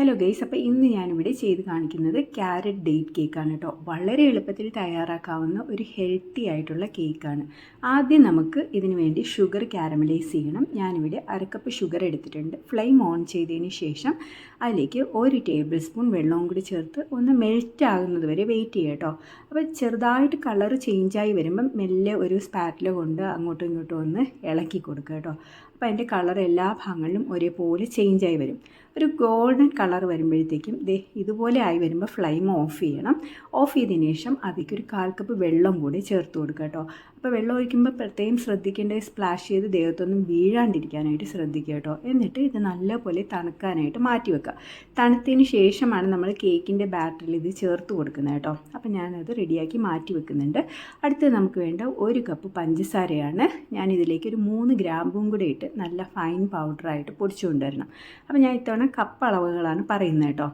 Hello guys അപ്പോൾ ഇന്ന് ഞാനിവിടെ ചെയ്ത് കാണിക്കുന്നത് ക്യാരറ്റ് ഡേറ്റ് കേക്കാണ് കേട്ടോ വളരെ എളുപ്പത്തിൽ തയ്യാറാക്കാവുന്ന ഒരു ഹെൽത്തി ആയിട്ടുള്ള കേക്കാണ് ആദ്യം നമുക്ക് ഇതിനു വേണ്ടി ഷുഗർ കാരമലൈസ് ചെയ്യണം. ഞാനിവിടെ അരക്കപ്പ് ഷുഗർ എടുത്തിട്ടുണ്ട്. ഫ്ലെയിം ഓൺ ചെയ്തതിന് ശേഷം അതിലേക്ക് ഒരു ടേബിൾ സ്പൂൺ വെള്ളവും കൂടി ചേർത്ത് ഒന്ന് മെൽറ്റ് ആകുന്നത് വരെ വെയിറ്റ് ചെയ്യുക കേട്ടോ അപ്പോൾ ചെറുതായിട്ട് കളർ ചേഞ്ചായി വരുമ്പം മെല്ലെ ഒരു സ്പാറ്റില കൊണ്ട് അങ്ങോട്ടും ഇങ്ങോട്ടും ഒന്ന് ഇളക്കി കൊടുക്കുക കേട്ടോ അപ്പോൾ അതിന്റെ കളർ എല്ലാ ഭാഗങ്ങളിലും ഒരേപോലെ ചേഞ്ചായി വരും. ഒരു ഗോൾഡൻ കളർ വരുമ്പോഴത്തേക്കും ദേ ഇതുപോലെ ആയി വരുമ്പോൾ ഫ്ലെയിം ഓഫ് ചെയ്യണം. ഓഫ് ചെയ്തതിന് ശേഷം അതിലേക്ക് ഒരു കാൽ കപ്പ് വെള്ളം കൂടി ചേർത്ത് കൊടുക്കുക കേട്ടോ. അപ്പോൾ വെള്ളം ഒഴിക്കുമ്പോൾ പ്രത്യേകം ശ്രദ്ധിക്കേണ്ടത് സ്പ്ലാഷ് ചെയ്ത് ദേഹത്തൊന്നും വീഴാണ്ടിരിക്കാനായിട്ട് ശ്രദ്ധിക്കുക കേട്ടോ. എന്നിട്ട് ഇത് നല്ലപോലെ തണുക്കാനായിട്ട് മാറ്റി വെക്കുക. തണുത്തതിന് ശേഷമാണ് നമ്മൾ കേക്കിന്റെ ബാറ്ററിൽ ഇത് ചേർത്ത് കൊടുക്കുന്നത് കേട്ടോ. അപ്പോൾ ഞാനത് റെഡിയാക്കി മാറ്റി വെക്കുന്നുണ്ട്. അടുത്തത് നമുക്ക് വേണ്ട ഒരു കപ്പ് പഞ്ചസാരയാണ് ഞാൻ ഇതിലേക്ക് ഒരു മൂന്ന് ഗ്രാമ്പും കൂടെ ഇട്ട് നല്ല ഫൈൻ പൗഡറായിട്ട് പൊടിച്ചു കൊണ്ടുവരണം അപ്പോൾ ഞാൻ ഇത്തവണ കപ്പ് അളവുകളാണ് പറയുന്നത് കേട്ടോ.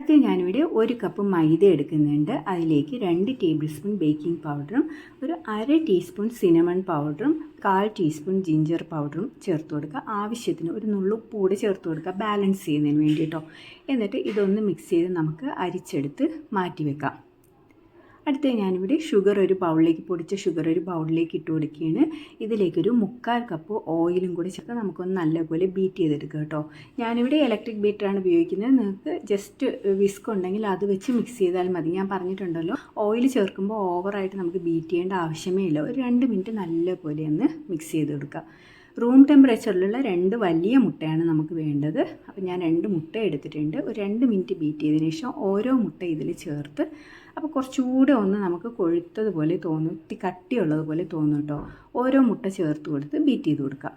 അടുത്ത് ഞാനിവിടെ ഒരു കപ്പ് മൈദ എടുക്കുന്നുണ്ട്. അതിലേക്ക് രണ്ട് ടേബിൾ സ്പൂൺ ബേക്കിംഗ് പൗഡറും ഒരു അര ടീസ്പൂൺ സിനമൺ പൗഡറും കാൽ ടീസ്പൂൺ ജിഞ്ചർ പൗഡറും ചേർത്ത് കൊടുക്കുക. ആവശ്യത്തിന് ഒരു നുള്ളുപ്പ് കൂടെ ചേർത്ത് കൊടുക്കുക. ബാലൻസ് ചെയ്യുന്നതിന് വേണ്ടിയിട്ടോ എന്നിട്ട് ഇതൊന്ന് മിക്സ് ചെയ്ത് നമുക്ക് അരിച്ചെടുത്ത് മാറ്റി വെക്കാം അടുത്ത് ഞാനിവിടെ ഷുഗർ ഒരു ബൗളിലേക്ക് പൊടിച്ച ഷുഗർ ഒരു ബൗളിലേക്ക് ഇട്ട് കൊടുക്കുകയാണ്. ഇതിലേക്കൊരു മുക്കാൽ കപ്പ് ഓയിലും കൂടി ചേർത്ത് നമുക്കൊന്ന് നല്ലപോലെ ബീറ്റ് ചെയ്തെടുക്കുക കേട്ടോ. ഞാനിവിടെ ഇലക്ട്രിക് ബീറ്ററാണ് ഉപയോഗിക്കുന്നത്. നിങ്ങൾക്ക് ജസ്റ്റ് വിസ്ക് ഉണ്ടെങ്കിൽ അത് വെച്ച് മിക്സ് ചെയ്താൽ മതി. ഞാൻ പറഞ്ഞിട്ടുണ്ടല്ലോ ഓയിൽ ചേർക്കുമ്പോൾ ഓവറായിട്ട് നമുക്ക് ബീറ്റ് ചെയ്യേണ്ട ആവശ്യമേ ഇല്ല. ഒരു രണ്ട് മിനിറ്റ് നല്ലപോലെ ഒന്ന് മിക്സ് ചെയ്ത് കൊടുക്കുക റൂം ടെമ്പറേച്ചറിലുള്ള രണ്ട് വലിയ മുട്ടയാണ് നമുക്ക് വേണ്ടത്. അപ്പോൾ ഞാൻ രണ്ട് മുട്ട എടുത്തിട്ടുണ്ട്. ഒരു രണ്ട് മിനിറ്റ് ബീറ്റ് ചെയ്തതിന് ശേഷം ഓരോ മുട്ട ഇതിൽ ചേർത്ത് അപ്പോൾ കുറച്ചുകൂടെ ഒന്ന് നമുക്ക് കൊഴുത്തതുപോലെ തോന്നും ഇത്തി കട്ടിയുള്ളതുപോലെ തോന്നും കേട്ടോ ഓരോ മുട്ട ചേർത്ത് കൊടുത്ത് ബീറ്റ് ചെയ്ത് കൊടുക്കാം.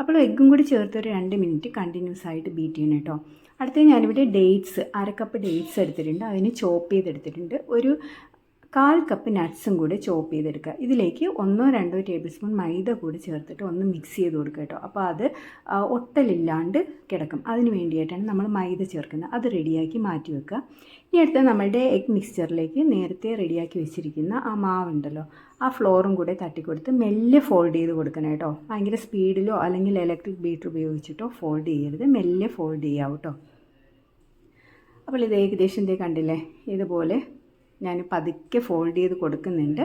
അപ്പോൾ എഗ്ഗും കൂടി ചേർത്ത് ഒരു രണ്ട് മിനിറ്റ് കണ്ടിന്യൂസ് ആയിട്ട് ബീറ്റ് ചെയ്യണം കേട്ടോ അടുത്ത ഞാനിവിടെ ഡേറ്റ്സ് അര കപ്പ് ഡേറ്റ്സ് എടുത്തിട്ടുണ്ട്. അതിന് ചോപ്പ് ചെയ്തെടുത്തിട്ടുണ്ട്. ഒരു കാൽ കപ്പ് നട്ട്സും കൂടി ചോപ്പ് ചെയ്തെടുക്കുക. ഇതിലേക്ക് ഒന്നോ രണ്ടോ ടേബിൾ സ്പൂൺ മൈദ കൂടി ചേർത്തിട്ട് ഒന്ന് മിക്സ് ചെയ്ത് കൊടുക്കുക കേട്ടോ. അപ്പോൾ അത് ഒട്ടലില്ലാണ്ട് കിടക്കും. അതിന് വേണ്ടിയിട്ടാണ് നമ്മൾ മൈദ ചേർക്കുന്നത്. അത് റെഡിയാക്കി മാറ്റി വെക്കുക. ഇനി അടുത്ത നമ്മളുടെ എഗ് മിക്സ്ചറിലേക്ക് നേരത്തെ റെഡിയാക്കി വെച്ചിരിക്കുന്ന ആ മാവുണ്ടല്ലോ ആ ഫ്ലോറും കൂടെ തട്ടിക്കൊടുത്ത് മെല്ലെ ഫോൾഡ് ചെയ്ത് കൊടുക്കണം കേട്ടോ. ഭയങ്കര സ്പീഡിലോ അല്ലെങ്കിൽ ഇലക്ട്രിക് ബീറ്റർ ഉപയോഗിച്ചിട്ടോ ഫോൾഡ് ചെയ്യരുത്. മെല്ലെ ഫോൾഡ് ചെയ്യാവും കേട്ടോ. അപ്പോൾ ഇത് ഏകദേശം ഇതേ കണ്ടില്ലേ? ഇതുപോലെ ഞാൻ പതുക്കെ ഫോൾഡ് ചെയ്ത് കൊടുക്കുന്നുണ്ട്.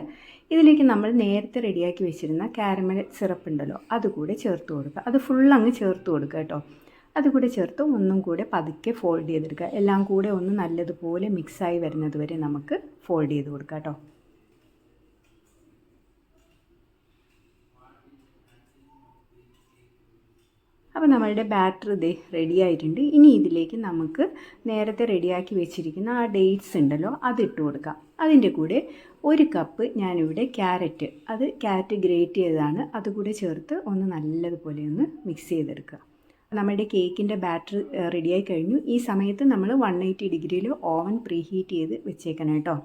ഇതിലേക്ക് നമ്മൾ നേരത്തെ റെഡിയാക്കി വെച്ചിരുന്ന കാരമൽ സിറപ്പ് ഉണ്ടല്ലോ അതുകൂടെ ചേർത്ത് കൊടുക്കുക. അത് ഫുൾ അങ്ങ് ചേർത്ത് കൊടുക്കുക കേട്ടോ. അതുകൂടെ ചേർത്ത് ഒന്നും കൂടെ പതുക്കെ ഫോൾഡ് ചെയ്തെടുക്കുക. എല്ലാം കൂടെ ഒന്ന് നല്ലതുപോലെ മിക്സായി വരുന്നത് വരെ നമുക്ക് ഫോൾഡ് ചെയ്ത് കൊടുക്കാം കേട്ടോ. അപ്പോൾ നമ്മളുടെ ബാറ്റർ ഇതേ റെഡി ആയിട്ടുണ്ട്. ഇനി ഇതിലേക്ക് നമുക്ക് നേരത്തെ റെഡിയാക്കി വെച്ചിരിക്കുന്ന ആ ഡേറ്റ്സ് ഉണ്ടല്ലോ അത് ഇട്ട് കൊടുക്കാം. അതിന്റെ കൂടെ ഒരു കപ്പ് ഞാനിവിടെ ക്യാരറ്റ് അത് ക്യാരറ്റ് ഗ്രേറ്റ് ചെയ്തതാണ്. അതുകൂടെ ചേർത്ത് ഒന്ന് നല്ലതുപോലെ ഒന്ന് മിക്സ് ചെയ്തെടുക്കുക. നമ്മുടെ കേക്കിന്റെ ബാറ്റർ റെഡിയായി കഴിഞ്ഞു. ഈ സമയത്ത് നമ്മൾ വൺ എയ്റ്റി ഡിഗ്രിയിൽ ഓവൻ പ്രീ ഹീറ്റ് ചെയ്ത് വെച്ചേക്കണം കേട്ടോ.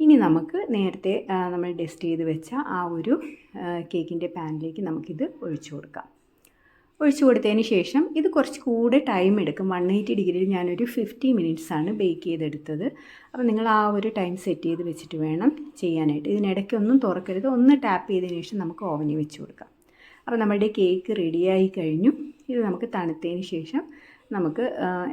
ഇനി നമുക്ക് നേരത്തെ നമ്മൾ ഡസ്റ്റ് ചെയ്ത് വെച്ച ആ ഒരു കേക്കിന്റെ പാനിലേക്ക് നമുക്കിത് ഒഴിച്ചു കൊടുക്കാം. ഒഴിച്ചു കൊടുത്തതിന് ശേഷം ഇത് കുറച്ച് കൂടെ ടൈം എടുക്കും. വൺ എയ്റ്റി ഡിഗ്രിയിൽ ഞാനൊരു ഫിഫ്റ്റി മിനിറ്റ്സ് ആണ് ബേക്ക് ചെയ്തെടുത്തത്. അപ്പോൾ നിങ്ങൾ ആ ഒരു ടൈം സെറ്റ് ചെയ്ത് വെച്ചിട്ട് വേണം ചെയ്യാനായിട്ട്. ഇതിനിടയ്ക്ക് ഒന്നും തുറക്കരുത്. ഒന്ന് ടാപ്പ് ചെയ്തതിന് ശേഷം നമുക്ക് ഓവനിൽ വെച്ച് കൊടുക്കാം. അപ്പോൾ നമ്മുടെ കേക്ക് റെഡിയായി കഴിഞ്ഞു. ഇത് നമുക്ക് തണുത്തതിന് ശേഷം നമുക്ക്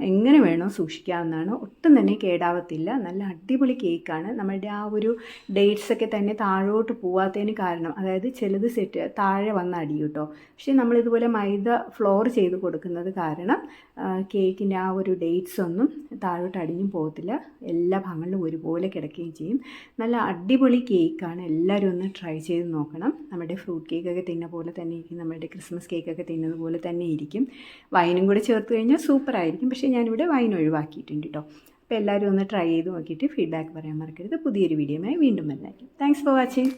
എങ്ങനെ വേണോ സൂക്ഷിക്കാവുന്നതാണ്. ഒട്ടും തന്നെ കേടാവത്തില്ല. നല്ല അടിപൊളി കേക്കാണ്. നമ്മളുടെ ആ ഒരു ഡേറ്റ്സ് ഒക്കെ തന്നെ താഴോട്ട് പോവാത്തതിന് കാരണം അതായത് ചിലത് സെറ്റ് താഴെ വന്ന് അടി കേട്ടോ പക്ഷേ നമ്മളിതുപോലെ മൈദ ഫ്ലോർ ചെയ്ത് കൊടുക്കുന്നത് കാരണം കേക്കിന്റെ ആ ഒരു ഡേറ്റ്സ് ഒന്നും താഴോട്ട് അടിഞ്ഞും പോകത്തില്ല. എല്ലാ ഭാഗങ്ങളിലും ഒരുപോലെ കിടക്കുകയും ചെയ്യും. നല്ല അടിപൊളി കേക്കാണ്. എല്ലാവരും ഒന്ന് ട്രൈ ചെയ്ത് നോക്കണം. നമ്മുടെ ഫ്രൂട്ട് കേക്കൊക്കെ തിന്ന പോലെ തന്നെ ഇരിക്കും. നമ്മുടെ ക്രിസ്മസ് കേക്കൊക്കെ തിന്നത് പോലെ തന്നെ ഇരിക്കും. വൈനും കൂടെ ചേർത്ത് കഴിഞ്ഞാൽ സൂപ്പർ ആയിരിക്കും പക്ഷേ ഞാനിവിടെ വൈൻ ഒഴിവാക്കിയിട്ടുണ്ട് കേട്ടോ അപ്പോൾ എല്ലാവരും ഒന്ന് ട്രൈ ചെയ്ത് നോക്കിയിട്ട് ഫീഡ്ബാക്ക് പറയാൻ മറക്കരുത്. പുതിയൊരു വീഡിയോയുമായി വീണ്ടും എല്ലാവരും താങ്ക്സ് ഫോർ വാച്ചിങ്